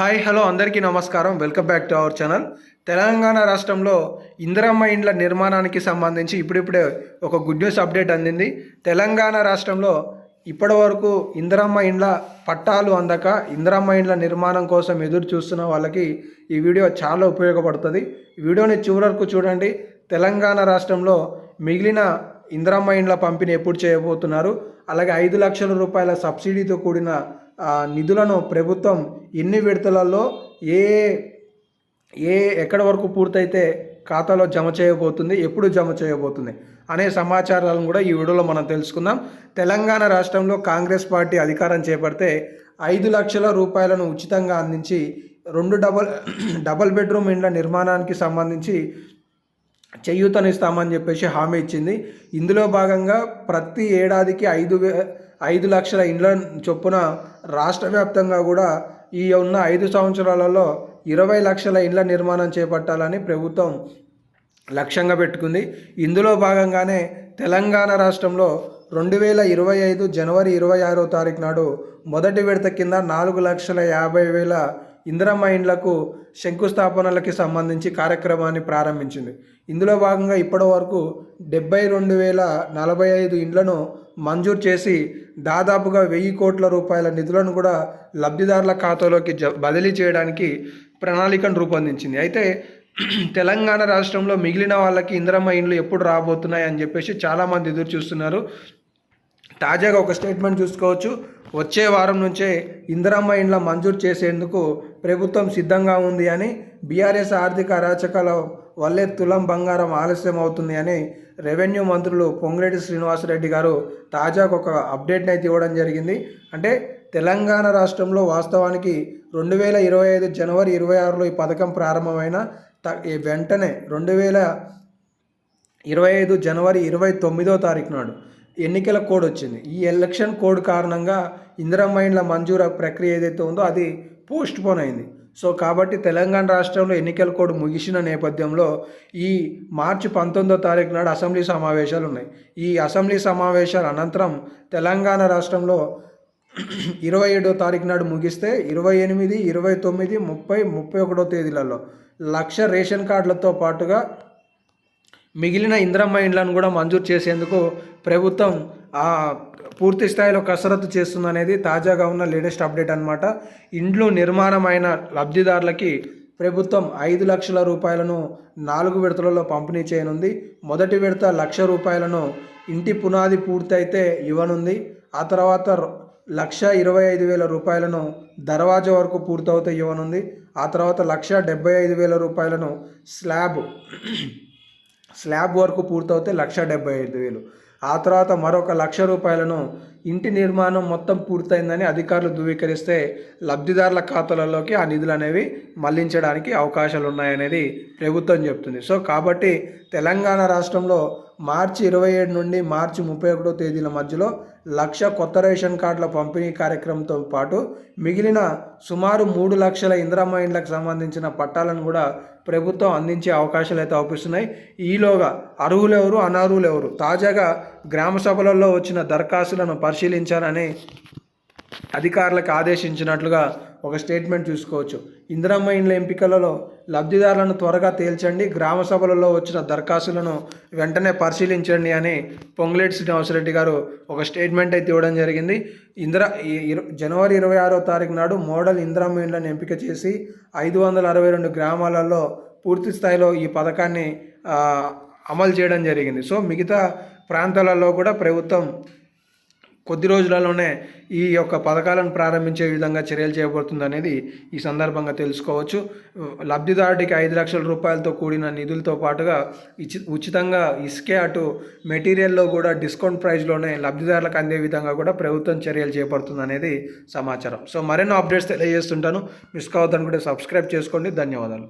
Hi hello అందరికీ నమస్కారం. Welcome back to our channel. Telangana రాష్ట్రంలో ఇందిరమ్మ ఇండ్ల నిర్మాణానికి సంబంధించి ఇప్పుడిప్పుడే ఒక గుడ్ న్యూస్ అప్డేట్ అందింది. తెలంగాణ రాష్ట్రంలో ఇప్పటి వరకు ఇందిరమ్మ ఇండ్ల పట్టాలు అందక ఇందిరమ్మ ఇండ్ల నిర్మాణం కోసం ఎదురు చూస్తున్న వాళ్ళకి ఈ వీడియో చాలా ఉపయోగపడుతుంది. ఈ వీడియోని చివరకు చూడండి. తెలంగాణ రాష్ట్రంలో మిగిలిన ఇందిరమ్మ ఇండ్ల పంపిణీ ఎప్పుడు చేయబోతున్నారు? అలాగే ఐదు లక్షల రూపాయల సబ్సిడీతో కూడిన నిధులను ప్రభుత్వం ఎన్ని విడతలలో ఏ ఏ ఎక్కడ వరకు పూర్తయితే ఖాతాలో జమ చేయబోతుంది ఎప్పుడు జమ చేయబోతుంది అనే సమాచారాలను కూడా ఈ వీడియోలో మనం తెలుసుకుందాం. తెలంగాణ రాష్ట్రంలో కాంగ్రెస్ పార్టీ అధికారం చేపడితే ఐదు లక్షల రూపాయలను ఉచితంగా అందించి రెండు డబల్ డబల్ బెడ్రూమ్ ఇండ్ల నిర్మాణానికి సంబంధించి చేయూతనిస్తామని చెప్పేసి హామీ ఇచ్చింది. ఇందులో భాగంగా ప్రతి ఏడాదికి ఐదు వే ఐదు లక్షల ఇండ్ల చొప్పున రాష్ట్ర వ్యాప్తంగా కూడా ఈ ఉన్న ఐదు సంవత్సరాలలో ఇరవై లక్షల ఇండ్ల నిర్మాణం చేపట్టాలని ప్రభుత్వం లక్ష్యంగా పెట్టుకుంది. ఇందులో భాగంగానే తెలంగాణ రాష్ట్రంలో రెండు వేల ఇరవై ఐదు జనవరి ఇరవై ఆరో తారీఖు నాడు మొదటి విడత కింద నాలుగు లక్షల యాభై వేల ఇందిరమ్మ ఇండ్లకు శంకుస్థాపనలకి సంబంధించి కార్యక్రమాన్ని ప్రారంభించింది. ఇందులో భాగంగా ఇప్పటి వరకు డెబ్బై రెండు వేల నలభై ఐదు ఇండ్లను మంజూరు చేసి దాదాపుగా వెయ్యి కోట్ల రూపాయల నిధులను కూడా లబ్ధిదారుల ఖాతాలోకి జ బదిలీ చేయడానికి ప్రణాళికను రూపొందించింది. అయితే తెలంగాణ రాష్ట్రంలో మిగిలిన వాళ్ళకి ఇందిరమ్మ ఇండ్లు ఎప్పుడు రాబోతున్నాయి అని చెప్పేసి చాలామంది ఎదురు చూస్తున్నారు. తాజాగా ఒక స్టేట్మెంట్ చూసుకోవచ్చు. వచ్చే వారం నుంచే ఇందిరమ్మ ఇండ్ల మంజూరు చేసేందుకు ప్రభుత్వం సిద్ధంగా ఉంది అని బీఆర్ఎస్ ఆర్థిక అరాచకాల వల్లే తులం బంగారం ఆలస్యం అవుతుంది అని రెవెన్యూ మంత్రులు పొంగిరెడ్డి శ్రీనివాసరెడ్డి గారు తాజాగా ఒక అప్డేట్ని అయితే ఇవ్వడం జరిగింది. అంటే తెలంగాణ రాష్ట్రంలో వాస్తవానికి రెండు వేల ఇరవై ఐదు జనవరి ఇరవై ఆరులో ఈ పథకం ప్రారంభమైన త వెంటనే రెండు వేల ఇరవై ఐదు జనవరి ఇరవై తొమ్మిదో తారీఖు నాడు ఎన్నికల కోడ్ వచ్చింది. ఈ ఎలక్షన్ కోడ్ కారణంగా ఇందిరమ్మ మైండ్ల మంజూరు ప్రక్రియ ఏదైతే ఉందో అది పోస్ట్ పోన్ అయింది. సో కాబట్టి తెలంగాణ రాష్ట్రంలో ఎన్నికల కోడ్ ముగిసిన నేపథ్యంలో ఈ మార్చి పంతొమ్మిదో తారీఖు నాడు అసెంబ్లీ సమావేశాలు ఉన్నాయి. ఈ అసెంబ్లీ సమావేశాల అనంతరం తెలంగాణ రాష్ట్రంలో ఇరవై ఏడో తారీఖు నాడు ముగిస్తే ఇరవై ఎనిమిది ఇరవై తొమ్మిది ముప్పై ముప్పై ఒకటో తేదీలలో లక్ష రేషన్ కార్డులతో పాటుగా మిగిలిన ఇంద్రమ్మ ఇండ్లను కూడా మంజూరు చేసేందుకు ప్రభుత్వం ఆ పూర్తి స్థాయిలో కసరత్తు చేస్తుందనేది తాజాగా ఉన్న లేటెస్ట్ అప్డేట్ అనమాట ఇండ్లు నిర్మాణమైన లబ్ధిదారులకి ప్రభుత్వం ఐదు లక్షల రూపాయలను నాలుగు విడతలలో పంపిణీ చేయనుంది. మొదటి విడత లక్ష రూపాయలను ఇంటి పునాది పూర్తయితే ఇవ్వనుంది. ఆ తర్వాత లక్ష ఇరవై ఐదు వేల రూపాయలను దర్వాజా వరకు పూర్తవుతే ఇవ్వనుంది. ఆ తర్వాత లక్ష డెబ్బై ఐదు వేల రూపాయలను స్లాబ్ స్లాబ్ వరకు పూర్తవుతే లక్ష డెబ్బై ఐదు వేలు. ఆ తర్వాత మరొక లక్ష రూపాయలను ఇంటి నిర్మాణం మొత్తం పూర్తయిందని అధికారులు ధృవీకరిస్తే లబ్ధిదారుల ఖాతాలలోకి ఆ నిధులు అనేవి మళ్ళించడానికి అవకాశాలు ఉన్నాయనేది ప్రభుత్వం చెప్తుంది. సో కాబట్టి తెలంగాణ రాష్ట్రంలో మార్చి ఇరవై ఏడు నుండి మార్చి ముప్పై ఒకటో తేదీల మధ్యలో లక్ష కొత్త రేషన్ కార్డుల పంపిణీ కార్యక్రమంతో పాటు మిగిలిన సుమారు మూడు లక్షల ఇందిరమ్మ ఇండ్లకు సంబంధించిన పట్టాలను కూడా ప్రభుత్వం అందించే అవకాశాలు అయితే అవుపిస్తున్నాయి. ఈలోగా అర్హులు ఎవరు అనర్హులు ఎవరు తాజాగా గ్రామ సభలలో వచ్చిన దరఖాస్తులను పరిశీలించాలని అధికారులకు ఆదేశించినట్లుగా ఒక స్టేట్మెంట్ చూసుకోవచ్చు. ఇందిరమ్మ ఇండ్ల ఎంపికలలో లబ్ధిదారులను త్వరగా తేల్చండి. గ్రామ సభలలో వచ్చిన దరఖాస్తులను వెంటనే పరిశీలించండి అని పొంగులేటి శ్రీనివాసరెడ్డి గారు ఒక స్టేట్మెంట్ అయితే ఇవ్వడం జరిగింది. ఇందిర జనవరి ఇరవై ఆరో తారీఖు నాడు మోడల్ ఇందిరమ్మ ఇండ్లను ఎంపిక చేసి ఐదు వందల అరవై రెండు గ్రామాలలో పూర్తి స్థాయిలో ఈ పథకాన్ని అమలు చేయడం జరిగింది. సో మిగతా ప్రాంతాలలో కూడా ప్రభుత్వం కొద్ది రోజులలోనే ఈ యొక్క పథకాలను ప్రారంభించే విధంగా చర్యలు చేయబడుతుంది అనేది ఈ సందర్భంగా తెలుసుకోవచ్చు. లబ్ధిదారుడికి ఐదు లక్షల రూపాయలతో కూడిన నిధులతో పాటుగా ఉచితంగా ఇసుకే అటు మెటీరియల్లో కూడా డిస్కౌంట్ ప్రైస్లోనే లబ్ధిదారులకు అందే విధంగా కూడా ప్రభుత్వం చర్యలు చేపడుతుంది అనేది సమాచారం. సో మరెన్నో అప్డేట్స్ తెలియజేస్తుంటాను. మిస్ కూడా సబ్స్క్రైబ్ చేసుకోండి. ధన్యవాదాలు.